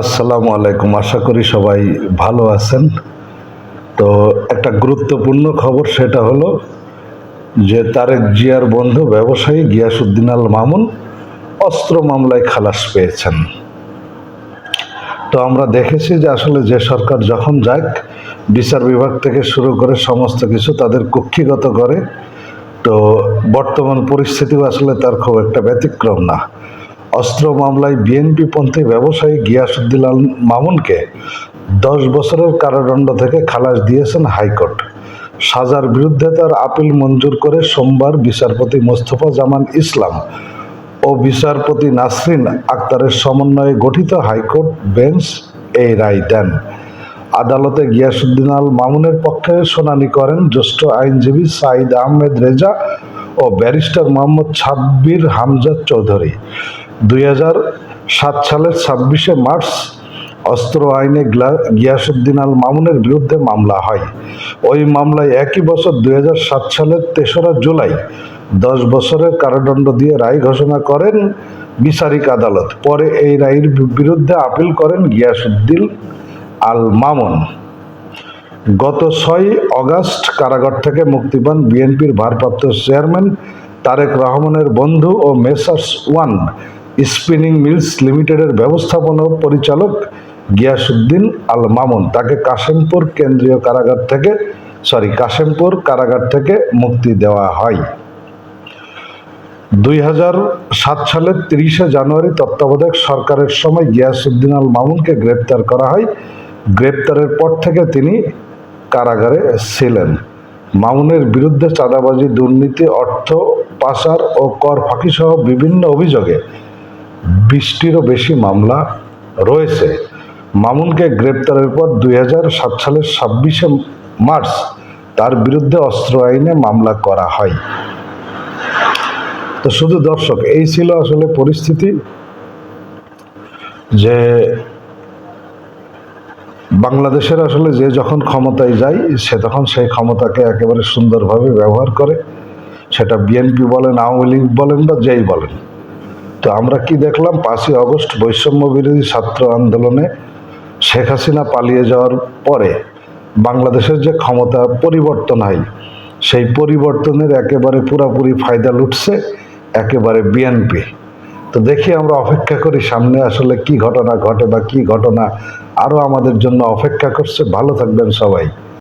আসসালামু আলাইকুম। আশা করি সবাই ভালো আছেন। তো একটা গুরুত্বপূর্ণ খবর সেটা হলো যে তারেক জিয়ার বন্ধু ব্যবসায়ী গিয়াসুদ্দিন আল মামুন অস্ত্র মামলায় খালাস পেয়েছেন। তো আমরা দেখেছি যে আসলে যে সরকার যখন যাক, বিচার বিভাগ থেকে শুরু করে সমস্ত কিছু তাদের কক্ষিগত করে। তো বর্তমান পরিস্থিতিও আসলে তার খুব একটা ব্যতিক্রম না। অস্ত্র মামলায় বিএনপি পন্থী ব্যবসায়ী গিয়াসুদ্দিন মামুনকে দশ বছরের কারাদণ্ড থেকে খালাস দিয়েছেন হাইকোর্ট। সাজার বিরুদ্ধে তার আপিল মঞ্জুর করে সোমবার বিচারপতি মোস্তফা জামান ইসলাম ও বিচারপতি নাসরিন আক্তারের সমন্বয়ে গঠিত হাইকোর্ট বেঞ্চ এই রায় দেন। আদালতে গিয়াসুদ্দিন আল মামুনের পক্ষে শুনানি করেন জ্যেষ্ঠ আইনজীবী সাইদ আহমেদ রেজা ও ব্যারিস্টার মোহাম্মদ ছাব্বির হামজাদ চৌধুরী। দুই সাত সালের ছাব্বিশে মার্চ অস্ত্র আইনে গিয়াসুদ্দিন আল মামুনের বিরুদ্ধে মামলা হয়। ওই মামলায় একই বছর দুই সাত সালের তেসরা জুলাই দশ বছরের কারাদণ্ড দিয়ে রায় ঘোষণা করেন বিচারিক আদালত। পরে এই রায়ের বিরুদ্ধে আপিল করেন গিয়াসুদ্দিন আল মামুন। গত ছয় অগাস্ট কারাগার থেকে মুক্তি পান বিএনপির ভারপ্রাপ্ত চেয়ারম্যান তারেক রহমানের বন্ধু ও মেসার্স ওয়ান স্পিনিং মিলস লিমিটেডের ব্যবস্থাপনা পরিচালক গিয়াসুদ্দিন আল মামুন তাকে কাশেমপুর কেন্দ্রীয় কারাগার থেকে সরি কাশেমপুর কারাগার থেকে মুক্তি দেওয়া হয়। দুই হাজার সাত সালের তিরিশে জানুয়ারি তত্ত্বাবধায়ক সরকারের সময় গিয়াসুদ্দিন আল মামুনকে গ্রেপ্তার করা হয়। গ্রেপ্তারের পর থেকে তিনি কারাগারে ছিলেন। মামুনের বিরুদ্ধে চাঁদাবাজি, দুর্নীতি, অর্থ পাচার ও কর ফাঁকি সহ বিভিন্ন অভিযোগে বিশটিরও বেশি মামলা রয়েছে। মামুনকে গ্রেপ্তারের পর দুই সাত সালের ছাব্বিশে মার্চ তার বিরুদ্ধে অস্ত্র আইনে মামলা করা হয়। তো শুধু দর্শক, এই ছিল আসলে পরিস্থিতি যে বাংলাদেশের আসলে যে যখন ক্ষমতায় যায়, সে তখন সেই ক্ষমতাকে একেবারে সুন্দরভাবে ব্যবহার করে। সেটা বিএনপি বলেন, আওয়ামী লীগ বলেন বা যেই বলেন। তো আমরা কি দেখলাম? পাঁচই অগস্ট বৈষম্য বিরোধী ছাত্র আন্দোলনে শেখ হাসিনা পালিয়ে যাওয়ার পরে বাংলাদেশের যে ক্ষমতা পরিবর্তন হয়, সেই পরিবর্তনের একেবারে পুরাপুরি ফায়দা লুটছে একেবারে বিএনপি তো দেখি আমরা অপেক্ষা করি সামনে আসলে কি ঘটনা ঘটে বা কি ঘটনা আরও আমাদের জন্য অপেক্ষা করছে। ভালো থাকবেন সবাই।